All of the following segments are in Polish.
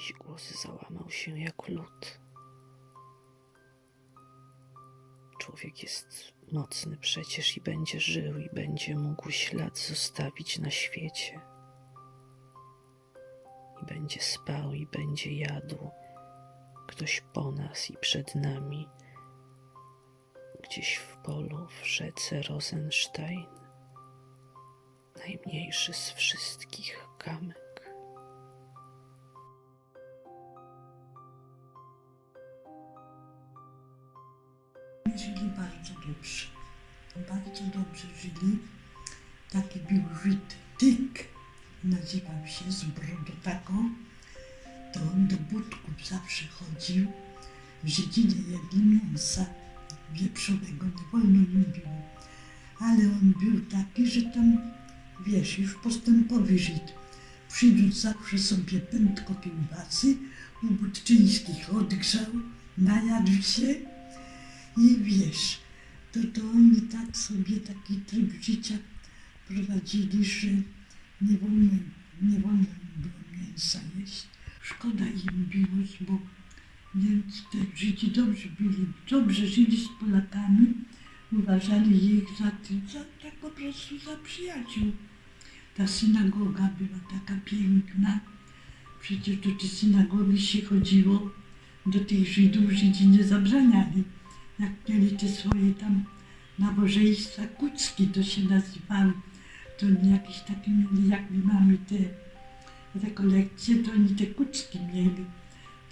Czyjś głos załamał się jak lód. Człowiek jest mocny przecież i będzie żył i będzie mógł ślad zostawić na świecie. I będzie spał i będzie jadł ktoś po nas i przed nami, gdzieś w polu w rzece Rosenstein, najmniejszy z wszystkich kamek. Żyli bardzo dobrze. Bardzo dobrze żyli. Taki był Żyd Tyk, nazywał się z brodotaką. To on do budków zawsze chodził. Żydzi nie jedli mięsa wieprzowego, nie wolno im było. Ale on był taki, że tam, wiesz, już postępowy Żyd. Przyniósł zawsze sobie pętko kiełbasy, u Budczyńskich odgrzał, najadł się i wiesz, to, to oni tak sobie taki tryb życia prowadzili, że nie wolno, nie wolno było mięsa jeść. Szkoda im było, bo Niemcy, te Żydzi dobrze byli, dobrze żyli z Polakami, uważali ich za, za tak po prostu za przyjaciół. Ta synagoga była taka piękna, przecież do tej synagogi się chodziło, do tych Żydów Żydzi nie zabraniali jak mieli te swoje tam nabożeństwa, kucki to się nazywały, to oni jakieś takie mieli, jak my mamy te rekolekcje, to oni te kucki mieli.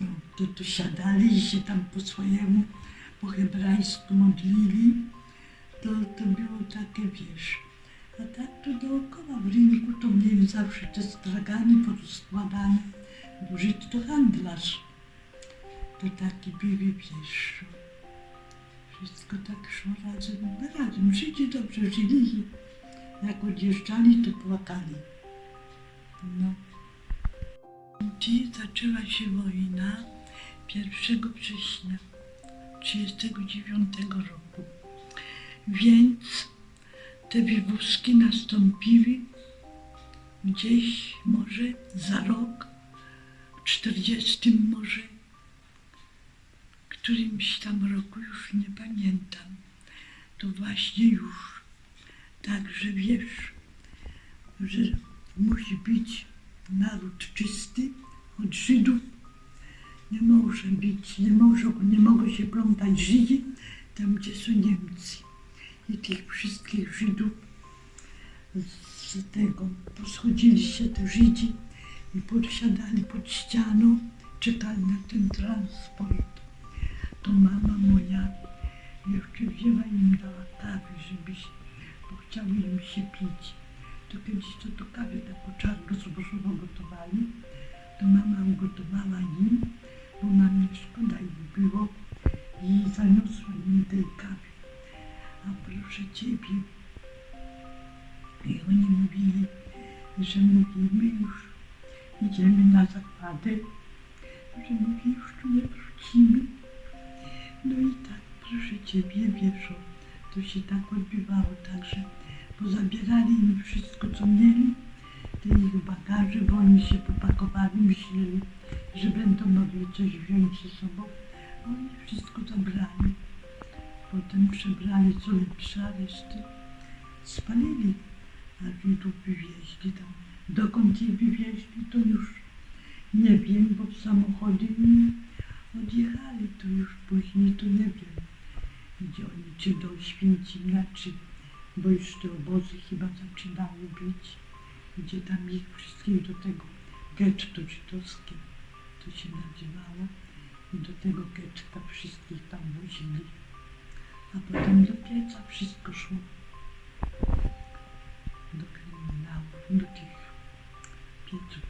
No, to tu siadali i się tam po swojemu, po hebrajsku modlili. To, to było takie, wiesz, a tak to dookoła w rynku to mieli zawsze te stragany porozkładane, Żyd to handlarz. To taki były, wiesz, wszystko tak szło razem, razem. Żydzi dobrze żyli. Jak odjeżdżali, to płakali. No. Gdzie zaczęła się wojna 1 września 1939 roku. Więc te wywózki nastąpiły gdzieś może za rok, w 40 może którymś tam roku, już nie pamiętam, to właśnie już. Także wiesz, że musi być naród czysty od Żydów. Nie może być, nie, może, nie mogą się plątać Żydzi tam, gdzie są Niemcy. I tych wszystkich Żydów z tego poschodzili się te Żydzi i podsiadali pod ścianą, czekali na ten transport to mama moja jeszcze wzięła im dała kawy, żeby się, bo chciały im się pić. To kiedyś to, to kawę taką czarno-zbożową gotowali, to mama ugotowała im, bo mamie szkoda ich było i zaniosła im tej kawy. A proszę Ciebie, i oni mówili, że mówimy już, idziemy na zakładę, że mówi, już tu nie wrócimy. Ciebie, wiesz, o, to się tak odbywało, także pozabierali im wszystko, co mieli, te ich bagaże, bo oni się popakowali, myśleli, że będą mogli coś wziąć ze sobą. A Oni wszystko zabrali. Potem przebrali co lepsze, a resztę spalili. A Żydów wywieźli tam. Dokąd ich wywieźli, to już nie wiem, bo samochody mi odjechali, to już później to nie wiem, gdzie oni, czy do Święcimia, czy, bo już te obozy chyba zaczynały być, gdzie tam ich wszystkich do tego getto żydowskie, to się nazywało, i do tego getta wszystkich tam wozili, a potem do pieca wszystko szło, do kryminałów, do tych pieców